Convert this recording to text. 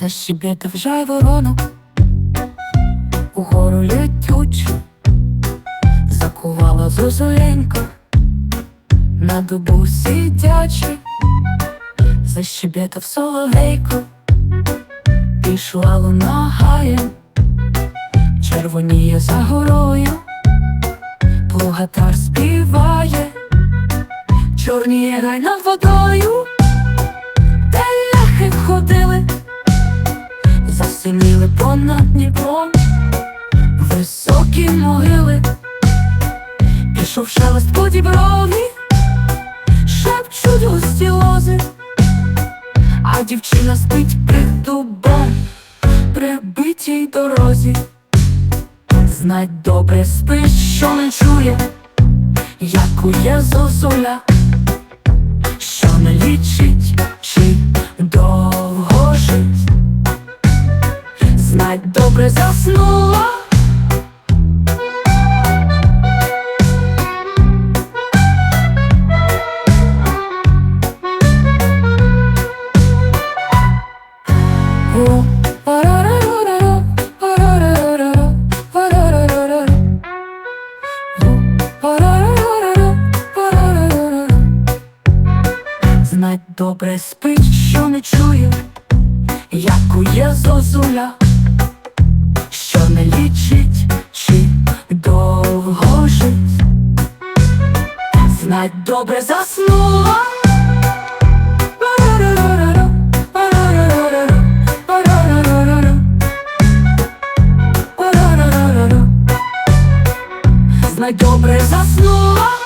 Защебетав жай воронок, угору летючи, закувала зозуленька, на дубу сидячи, защебетав соловейко, пішла луна гаєм, червоніє за горою, плугатар співає, чорніє гай над водою, де ляхи ходили, засиніли понад Дніпром, високі могили, пішов шелест по діброві, шепчуть густі лози, а дівчина спить під дубом, прибитій дорозі. Знать добре спиш, що не чує, якує зозуля, що не лічить, чи довго жить. Знать добре заснула. Добре спить, що не чує, якує зозуля, що не лічить, чи довго жить. Знать добре заснула. Знать добре заснула.